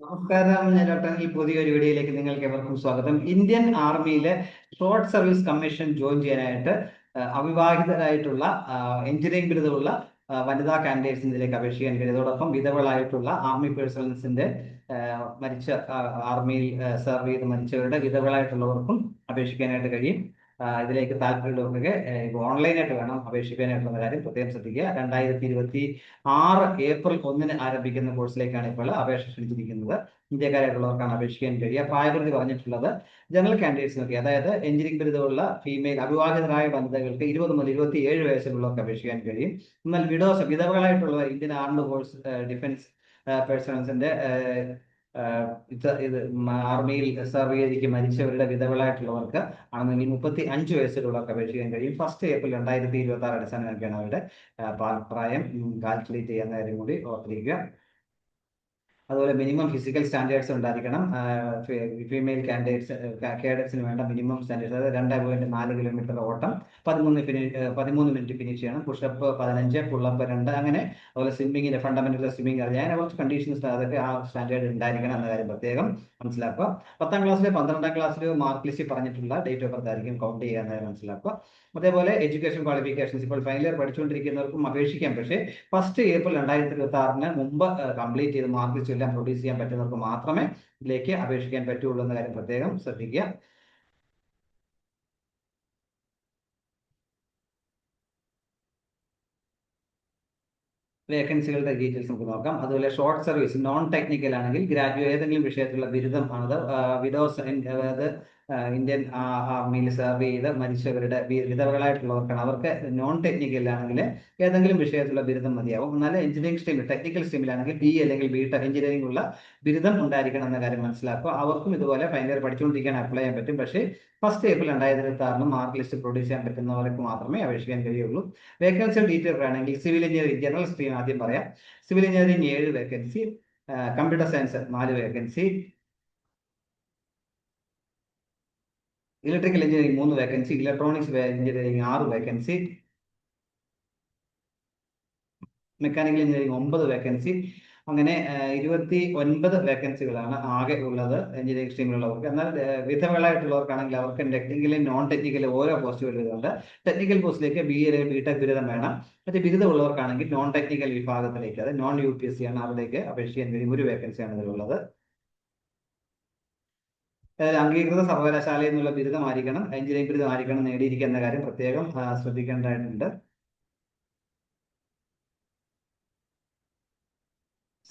നമസ്കാരം ഈ പുതിയൊരു വീഡിയോയിലേക്ക് നിങ്ങൾക്ക് എവർക്കും സ്വാഗതം. ഇന്ത്യൻ ആർമിയിലെ ഷോർട്ട് സർവീസ് കമ്മീഷൻ ജോയിൻ ചെയ്യാനായിട്ട് അവിവാഹിതരായിട്ടുള്ള എഞ്ചിനീയറിംഗ് ബിരുദമുള്ള വനിതാ കാൻഡിഡേറ്റ്സ് ഇതിലേക്ക് അപേക്ഷിക്കാൻ കഴിയും. അതോടൊപ്പം വിധവകളായിട്ടുള്ള ആർമി പേഴ്സണൽസിന്റെ മരിച്ച ആർമിയിൽ സർവ് ചെയ്ത് മരിച്ചവരുടെ വിധവകളായിട്ടുള്ളവർക്കും അപേക്ഷിക്കാനായിട്ട് കഴിയും. ഇതിലേക്ക് താല്പര്യമുള്ളവർക്ക് ഓൺലൈനായിട്ട് വേണം അപേക്ഷിക്കാനായിട്ടുള്ള കാര്യം. പ്രത്യേകം ശ്രദ്ധിക്കുക. രണ്ടായിരത്തി ഇരുപത്തി ആറ് ഏപ്രിൽ ഒന്നിന് ആരംഭിക്കുന്ന കോഴ്സിലേക്കാണ് ഇപ്പോൾ അപേക്ഷ ക്ഷണിച്ചിരിക്കുന്നത്. ഇന്ത്യക്കാരായിട്ടുള്ളവർക്കാണ് അപേക്ഷിക്കാൻ കഴിയുക. പ്രായപരിധി പറഞ്ഞിട്ടുള്ളത് ജനറൽ കാൻഡിഡേറ്റ്സിനൊക്കെ അതായത് എഞ്ചിനീയറിംഗ് ബിരുദമുള്ള ഫീമെയിൽ അവിവാഹിതരായ വനിതകൾക്ക് ഇരുപത് മുതൽ ഇരുപത്തി ഏഴ് വയസ്സിലുള്ളവർക്ക് അപേക്ഷിക്കാൻ കഴിയും. എന്നാൽ വിഡോസ് വിധവകളായിട്ടുള്ള ഇന്ത്യൻ ആർമഡ് കോഴ്സ് ഡിഫൻസ് പേഴ്സണൽസിന്റെ ഇത് ആർമിയിൽ സെർവ് ചെയ്തിരിക്കും മരിച്ചവരുടെ വിധവളായിട്ടുള്ളവർക്ക് ആണെന്നെങ്കിൽ മുപ്പത്തി അഞ്ച് വയസ്സിലുള്ളവർക്ക് അപേക്ഷിക്കാൻ കഴിയും. ഫസ്റ്റ് ഏപ്രിൽ രണ്ടായിരത്തി ഇരുപത്തി ആറ് അടിസ്ഥാനമാക്കിയാണ് അവരുടെ പ്രായം. കാൽക്കുലേറ്റ് ചെയ്യുന്ന കാര്യം കൂടി ഓർത്തിരിക്കുക. അതുപോലെ മിനിമം ഫിസിക്കൽ സ്റ്റാൻഡേർഡ്സ് ഉണ്ടായിരിക്കണം. ഫീമെയിൽ കാൻഡിഡേറ്റ്സ് കാഡറ്റ്സിന് വേണ്ട മിനിമം സ്റ്റാൻഡേർഡ്സ് അതായത് രണ്ട് പോയിന്റ് നാല് കിലോമീറ്റർ ഓട്ടം പതിമൂന്ന് പതിമൂന്ന് മിനിറ്റ് ഫിനിഷ് ചെയ്യണം. പുഷപ്പ് പതിനഞ്ച് പുള്ളപ്പ് രണ്ട് അങ്ങനെ അതുപോലെ സ്വിമ്മിങ്ങിന്റെ ഫണ്ടമെന്റൽ സ്വിമ്മിങ് അറിയാൻ കുറച്ച് കണ്ടീഷൻസ് അതൊക്കെ ആ സ്റ്റാൻഡേർഡ് ഉണ്ടായിരിക്കണം എന്ന കാര്യം പ്രത്യേകം മനസ്സിലാക്കുക. പത്താം ക്ലാസ്സിലെ പന്ത്രണ്ടാം ക്ലാസ്സിൽ മാർക്ക് ലിസ്റ്റ് പറഞ്ഞിട്ടുള്ള ഡേറ്റ് ഓഫ് ബർത്ത് ആയിരിക്കും കൗണ്ട് ചെയ്യുക എന്നത് മനസ്സിലാക്കുക. അതേപോലെ എഡ്യൂക്കേഷൻ ക്വാളിഫിക്കേഷൻസ് ഇപ്പോൾ ഫൈനൽ ഇയർ പഠിച്ചുകൊണ്ടിരിക്കുന്നവർക്കും അപേക്ഷിക്കാം. പക്ഷേ ഫസ്റ്റ് ഏപ്രിൽ രണ്ടായിരത്തി ഇരുപത്തി ആറിന് മുമ്പ് കംപ്ലീറ്റ് ചെയ്ത് മാർക്ക് ലിസ്റ്റ് എല്ലാം പ്രൊഡ്യൂസ് ചെയ്യാൻ പറ്റുന്നവർക്ക് മാത്രമേ ഇതിലേക്ക് അപേക്ഷിക്കാൻ പറ്റുള്ളൂ എന്ന കാര്യം പ്രത്യേകം ശ്രദ്ധിക്കുക. വേക്കൻസികളുടെ ഡീറ്റെയിൽസ് നമുക്ക് നോക്കാം. അതുപോലെ ഷോർട്ട് സർവീസ് നോൺ ടെക്നിക്കൽ ആണെങ്കിൽ ഗ്രാജുവേറ്റ് ഏതെങ്കിലും വിഷയത്തിലുള്ള ബിരുദം ആണ് വിഡോസ് അതായത് ഇന്ത്യൻ ആർമിയിൽ സെർവ് ചെയ്ത് മരിച്ചവരുടെ വിധവകളായിട്ടുള്ളവർക്കാണ്. അവർക്ക് നോൺ ടെക്നിക്കൽ ആണെങ്കിൽ ഏതെങ്കിലും വിഷയത്തിലുള്ള ബിരുദം മതിയാവും. എന്നാൽ എഞ്ചിനീയറിംഗ് സ്ട്രീമിൽ ടെക്നിക്കൽ സ്ട്രീമിലാണെങ്കിൽ ബി അല്ലെങ്കിൽ ബി ടെക് എഞ്ചിനീയറിംഗ് ഉള്ള ബിരുദം ഉണ്ടായിരിക്കണം എന്ന കാര്യം മനസ്സിലാക്കുക. അവർക്കും ഇതുപോലെ ഫൈനൽ ഇയർ പഠിച്ചുകൊണ്ടിരിക്കാൻ അപ്ലൈ ചെയ്യാൻ പറ്റും. പക്ഷേ ഫസ്റ്റ് ഏപ്രിൽ രണ്ടായിരത്തി കാരണം മാർക്ക് ലിസ്റ്റ് പ്രൊഡ്യൂസ് ചെയ്യാൻ പറ്റുന്നവർക്ക് മാത്രമേ അപേക്ഷിക്കാൻ കഴിയുള്ളൂ. വേക്കൻസി ഡീറ്റെയിൽ ആണെങ്കിൽ സിവിൽ എഞ്ചിനീയറിംഗ് ജനറൽ സ്ട്രീം ആദ്യം പറയാം. സിവിൽ എഞ്ചിനീയറിംഗ് ഏഴ് വേക്കൻസി കമ്പ്യൂട്ടർ സയൻസ് നാല് വേക്കൻസി ഇലക്ട്രിക്കൽ എഞ്ചിനീയറിംഗ് മൂന്ന് വേക്കൻസി ഇലക്ട്രോണിക്സ് എഞ്ചിനീയറിംഗ് ആറ് വേക്കൻസി മെക്കാനിക്കൽ എഞ്ചിനീയറിംഗ് ഒമ്പത് വേക്കൻസി അങ്ങനെ ഇരുപത്തി ഒൻപത് വേക്കൻസികളാണ് ആകെ ഉള്ളത് എഞ്ചിനീയറിംഗ് സ്ട്രീമിലുള്ളവർക്ക് എന്നാൽ വിധവകളായിട്ടുള്ളവർക്കാണെങ്കിൽ അവർക്ക് ടെക്നിക്കലും നോൺ ടെക്നിക്കലും ഓരോ പോസ്റ്റുകൾ വരുന്നുണ്ട്. ടെക്നിക്കൽ പോസ്റ്റിലേക്ക് ബി എ ബി ടെക് ബിരുദം വേണം. മറ്റേ ബിരുദമുള്ളവർക്കാണെങ്കിൽ നോൺ ടെക്നിക്കൽ വിഭാഗത്തിലേക്ക് അത് non U P S C ആണ് അവിടേക്ക് അപേക്ഷിക്കാൻ ഒരു വേക്കൻസിയാണ് ഇതിലുള്ളത്. അതായത് അംഗീകൃത സർവകലാശാലയിൽ നിന്നുള്ള ബിരുദമായിരിക്കണം എഞ്ചിനീയറിംഗ് ബിരുദം ആയിരിക്കണം നേടിയിരിക്കുക എന്ന കാര്യം പ്രത്യേകം ശ്രദ്ധിക്കേണ്ടതായിട്ടുണ്ട്.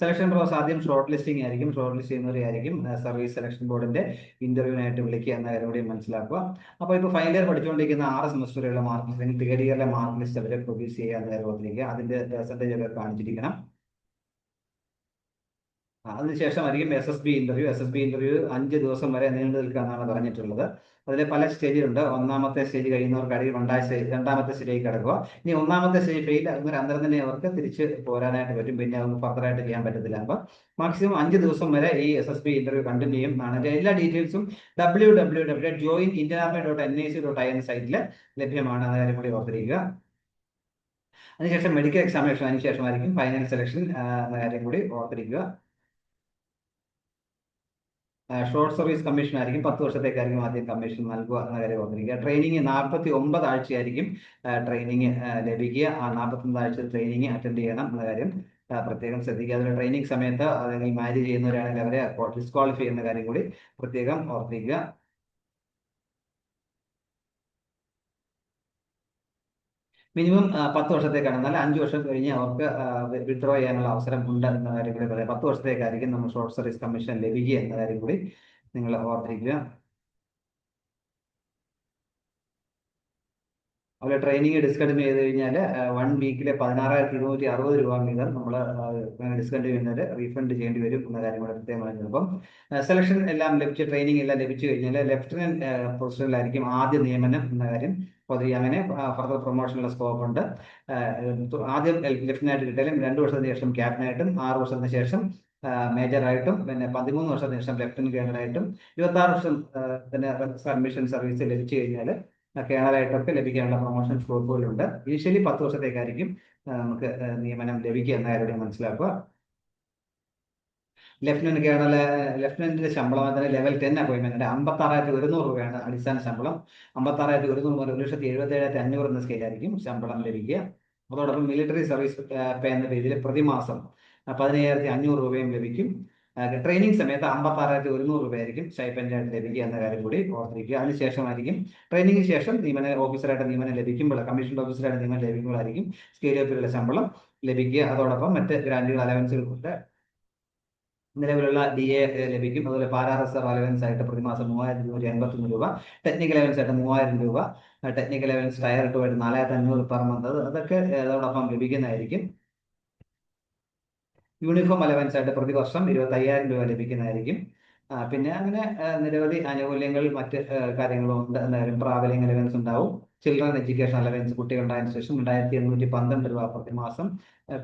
സെലക്ഷൻ പ്രോസസ് ആദ്യം ഷോർട്ട് ലിസ്റ്റിംഗ് ആയിരിക്കും ഷോർട്ട് ലിസ്റ്റ് ചെയ്യുന്നവരെ ആയിരിക്കും സർവീസ് സെലക്ഷൻ ബോർഡിന്റെ ഇന്റർവ്യൂവിനായിട്ട് വിളിക്കുക എന്ന കാര്യം കൂടി മനസ്സിലാക്കുക. അപ്പോൾ ഇപ്പോൾ ഫൈനൽ ഇയർ പഠിച്ചുകൊണ്ടിരിക്കുന്ന ആറ് സെമസ്റ്റർ വരെയുള്ള മാർക്ക് ലിസ്റ്റ് തേർഡ് ഇയറിലെ മാർക്ക് ലിസ്റ്റ് അവരെ പ്രൊഡ്യൂസ് ചെയ്യുക എന്ന കാര്യം ഓർത്തിരിക്കുക. അതിന്റെ പെർസെന്റേജ് ഒക്കെ കാണിച്ചിരിക്കണം. അതിനുശേഷമായിരിക്കും S S B interview S S B interview അഞ്ച് ദിവസം വരെ നീണ്ടു നിൽക്കാന്നാണ് പറഞ്ഞിട്ടുള്ളത്. അതിൽ പല സ്റ്റേജിലുണ്ട്. ഒന്നാമത്തെ സ്റ്റേജ് കഴിയുന്നവർക്കാണെങ്കിൽ രണ്ടാം സ്റ്റേജ് രണ്ടാമത്തെ സ്റ്റേജിൽ കിടക്കുക. ഇനി ഒന്നാമത്തെ സ്റ്റേജ് ഫെയിൽ ആകുന്നവർ അന്നേരം തന്നെ അവർക്ക് തിരിച്ച് പോരാനായിട്ട് പറ്റും. പിന്നെ അവർക്ക് ഫർദറായിട്ട് ചെയ്യാൻ പറ്റത്തില്ല. അപ്പൊ മാക്സിമം അഞ്ച് ദിവസം വരെ ഈ S S B interview continue ചെയ്യും. അതിന്റെ എല്ലാ ഡീറ്റെയിൽസും W W W join Indian army dot N I C dot I N സൈറ്റിൽ ലഭ്യമാണ്. അത് കാര്യം കൂടി ഓർത്തിരിക്കുക. അതിനുശേഷം മെഡിക്കൽ എക്സാമിനേഷൻ അതിനുശേഷമായിരിക്കും ഫൈനൽ സെലക്ഷൻ എന്ന കാര്യം കൂടി ഓർത്തിരിക്കുക. ഷോർട്ട് സർവീസ് കമ്മീഷൻ ആയിരിക്കും. പത്ത് വർഷത്തേക്കായിരിക്കും ആദ്യം കമ്മീഷൻ നൽകുക എന്ന കാര്യം ഓർത്തിരിക്കുക. ട്രെയിനിങ് നാൽപ്പത്തി ഒമ്പത് ആഴ്ചയായിരിക്കും ട്രെയിനിങ് ലഭിക്കുക. ആ നാൽപ്പത്തൊമ്പത് ആഴ്ച ട്രെയിനിങ് അറ്റൻഡ് ചെയ്യണം എന്ന കാര്യം പ്രത്യേകം ശ്രദ്ധിക്കുക. അതിൽ ട്രെയിനിങ് സമയത്ത് അല്ലെങ്കിൽ മാരേജ് ചെയ്യുന്നവരാണെങ്കിൽ അവരെ ഡിസ്ക്വാളിഫൈ ചെയ്യുന്ന കാര്യം കൂടി പ്രത്യേകം ഓർത്തിരിക്കുക. മിനിമം പത്ത് വർഷത്തേക്കാണ്. എന്നാൽ അഞ്ച് വർഷം കഴിഞ്ഞ് അവർക്ക് വിഡ്രോ ചെയ്യാനുള്ള അവസരം ഉണ്ട് എന്ന കാര്യം കൂടി പറയാം. പത്ത് വർഷത്തേക്കായിരിക്കും നമ്മൾ ഷോർട്ട് സർവീസ് കമ്മീഷൻ ലഭിക്കുക എന്ന കാര്യം കൂടി നിങ്ങൾ ഓർത്തിരിക്കുക. അതുപോലെ ട്രെയിനിങ് ഡിസ്കണ്ടിന്യൂ ചെയ്ത് കഴിഞ്ഞാൽ വൺ വീക്കിലെ പതിനാറായിരത്തി ഇരുന്നൂറ്റി അറുപത് രൂപ വീതം നമ്മൾ ഡിസ്കണ്ടിന്യൂ ചെയ്യുന്നത് റീഫണ്ട് ചെയ്യേണ്ടി വരും എന്ന കാര്യം കൂടെ പ്രത്യേകം പറയുന്നത് അപ്പം സെലക്ഷൻ എല്ലാം ലഭിച്ച് ട്രെയിനിങ് എല്ലാം ലഭിച്ചു കഴിഞ്ഞാൽ ലെഫ്റ്റനന്റ് പൊസിഷനിലായിരിക്കും ആദ്യ നിയമനം എന്ന കാര്യം പൊതുവെ അങ്ങനെ ഫർദർ പ്രൊമോഷനുള്ള സ്കോപ്പ് ഉണ്ട്. ആദ്യം ലെഫ്റ്റനന്റ് കിട്ടിയാലും രണ്ട് വർഷത്തിന് ശേഷം ക്യാപ്റ്റനായിട്ടും ആറ് വർഷത്തിന് ശേഷം മേജറായിട്ടും പിന്നെ പതിമൂന്ന് വർഷത്തിന് ശേഷം ലെഫ്റ്റനന്റ് കേണലായിട്ടും ഇരുപത്തി ആറ് വർഷം പിന്നെ കമ്മീഷൻ സർവീസ് ലഭിച്ചു കഴിഞ്ഞാൽ കേണലായിട്ടൊക്കെ ലഭിക്കാനുള്ള പ്രൊമോഷൻ സ്കോപ്പുകളുണ്ട് ഇനിഷ്യലി പത്ത് വർഷത്തേക്കായിരിക്കും നമുക്ക് നിയമനം ലഭിക്കുക എന്ന കാര്യം മനസ്സിലാക്കുക. ലെഫ്റ്റനന്റ് കേണൽ ലെഫ്റ്റനന്റിന്റെ ശമ്പളം അതിന് ലെവൽ ടെൻ അപ്പോയിന്റ്മെന്റ് അമ്പത്തി ആറായിരത്തി ഒരുന്നൂറ് രൂപയാണ് അടിസ്ഥാന ശമ്പളം. അമ്പത്തി ആറായിരത്തി ഒരുന്നൂറ് മുതൽ ഒരു ലക്ഷത്തി എഴുപത്തി ഏഴായിരത്തി അഞ്ഞൂറ് എന്ന സ്കെയിലായിരിക്കും ശമ്പളം ലഭിക്കുക. അതോടൊപ്പം മിലിറ്ററി സർവീസ് പേ എന്ന രീതിയിൽ പ്രതിമാസം പതിനയ്യായിരത്തി അഞ്ഞൂറ് രൂപയും ലഭിക്കും. ട്രെയിനിങ് സമയത്ത് അമ്പത്തി ആറായിരത്തി ഒരുന്നൂറ് രൂപയായിരിക്കും സ്റ്റൈപ്പൻഡായിട്ട് ലഭിക്കുക എന്ന കാര്യം കൂടി ഓർത്തിരിക്കുക. അതിനുശേഷമായിരിക്കും ട്രെയിനിങ്ങിന് ശേഷം നിയമന ഓഫീസറായിട്ട് നിയമനം ലഭിക്കുമ്പോൾ കമ്മീഷൻ ഓഫീസറായിട്ട് നിയമനം ലഭിക്കുമ്പോഴായിരിക്കും സ്കെയിൽ ഓഫിലുള്ള ശമ്പളം ലഭിക്കുക. അതോടൊപ്പം മറ്റ് ഗ്രാൻഡുകൾ അലവൻസുകൾക്കുണ്ട് നിലവിലുള്ള ഡി എ ലഭിക്കും. അതുപോലെ പാരാ റിസർവ് അലവൻസ് ആയിട്ട് പ്രതിമാസം മൂവായിരത്തി ഇരുന്നൂറ്റി എൺപത്തൊന്ന് രൂപ. ടെക്നിക്കൽ അലവൻസ് ആയിട്ട് മൂവായിരം രൂപ. ടെക്നിക്കൽ അലവൻസ് ടയർ ടു ആയിട്ട് നാലായിരത്തി അഞ്ഞൂറ് പെർ മന്ത് അതൊക്കെ അതോടൊപ്പം ലഭിക്കുന്നതായിരിക്കും. യൂണിഫോം അലവൻസ് ആയിട്ട് പ്രതിവർഷം ഇരുപത്തി അയ്യായിരം രൂപ ലഭിക്കുന്നതായിരിക്കും. പിന്നെ അങ്ങനെ നിരവധി ആനുകൂല്യങ്ങൾ മറ്റ് കാര്യങ്ങളും ഉണ്ട്. എന്തായാലും ട്രാവലിംഗ് അലവൻസ് ഉണ്ടാവും. ചിൽഡ്രൻ എഡ്യൂക്കേഷൻ അലവൻസ് കുട്ടികളുണ്ടായതിനു ശേഷം രണ്ടായിരത്തി എണ്ണൂറ്റി പന്ത്രണ്ട് രൂപ പ്രതിമാസം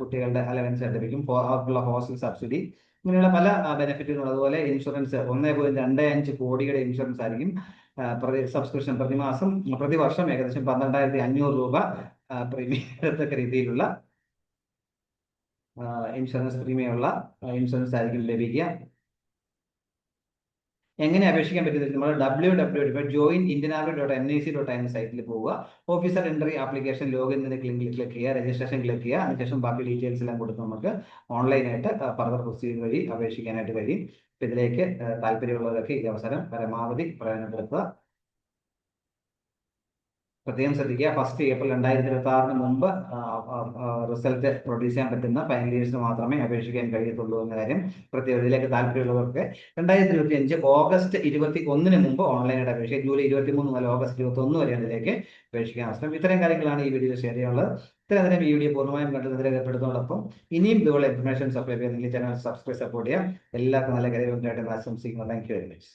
കുട്ടികളുടെ അലവൻസ് ലഭിക്കും. അവർക്കുള്ള ഹോസ്റ്റൽ സബ്സിഡി ഇങ്ങനെയുള്ള പല ബെനിഫിറ്റുകളും അതുപോലെ ഇൻഷുറൻസ് ഒന്നേ പോയിന്റ് രണ്ട് അഞ്ച് കോടിയുടെ ഇൻഷുറൻസ് ആയിരിക്കും പ്രതി സബ്സ്ക്രിപ്ഷൻ പ്രതിമാസം പ്രതിവർഷം ഏകദേശം പന്ത്രണ്ടായിരത്തി അഞ്ഞൂറ് രൂപ പ്രീമിയം എടുത്തക്ക രീതിയിലുള്ള ഇൻഷുറൻസ് പ്രീമിയമുള്ള ഇൻഷുറൻസ് ആയിരിക്കും ലഭിക്കുക. എങ്ങനെ അപേക്ഷിക്കാൻ പറ്റുന്നത് നമ്മൾ W W W join Indian army dot N I C dot എന്ന സൈറ്റിൽ പോവുക. ഓഫീസർ എൻട്രി ആപ്ലിക്കേഷൻ ലോഗിൻ ക്ലിക്കിൽ ക്ലിക്ക് ചെയ്യുക. രജിസ്ട്രേഷൻ ക്ലിക്ക് ചെയ്യുക. അതിനുശേഷം ബാക്കി ഡീറ്റെയിൽസ് എല്ലാം കൊടുത്ത് നമുക്ക് ഓൺലൈനായിട്ട് ഫർദർ പ്രൊസീജിയർ വഴി അപേക്ഷിക്കാനായിട്ട് കഴിയും. ഇതിലേക്ക് താല്പര്യമുള്ളവരൊക്കെ ഈ അവസരം പരമാവധി പ്രയോജനപ്പെടുത്തുക. പ്രത്യേകം ശ്രദ്ധിക്കുക. ഫസ്റ്റ് ഏപ്രിൽ രണ്ടായിരത്തി ഇരുപത്തി ആറിന് മുമ്പ് റിസൾട്ട് പ്രൊഡ്യൂസ് ചെയ്യാൻ പറ്റുന്ന ഫൈനൽ ഫൈനലിയേഴ്സിന് മാത്രമേ അപേക്ഷിക്കാൻ കഴിയത്തുള്ളൂ എന്ന കാര്യം പ്രത്യേകം ഇതിലേക്ക് താല്പര്യമുള്ളവർക്ക്. രണ്ടായിരത്തി ഇരുപത്തി അഞ്ച് ഓഗസ്റ്റ് ഇരുപത്തി ഒന്നിന് മുമ്പ് ഓൺലൈനായിട്ട് അപേക്ഷിക്കുക. ജൂലൈ ഇരുപത്തി മൂന്ന് മുതൽ ഓഗസ്റ്റ് ഇരുപത്തി ഒന്ന് വരെയാണ് ഇതിലേക്ക് അപേക്ഷിക്കാൻ അവസരം. ഇത്തരം കാര്യങ്ങളാണ് ഈ വീഡിയോ ഷെയർ ചെയ്യാനുള്ളത്. ഇത്രയും നേരം ഈ വീഡിയോ പൂർണമായും കണ്ടതിൽ രേഖപ്പെടുത്തുന്നതോടൊപ്പം ഇനിയും ഇതുപോലെ ഇൻഫർമേഷൻ സപ്ലൈ ചെയ്യുന്നെങ്കിൽ ചാനൽ സബ്സ്ക്രൈബ് സപ്പോർട്ട് ചെയ്യാം എല്ലാവർക്കും നല്ല കാര്യമായിട്ട് ആശംസിക്കുന്നു. Thank you very much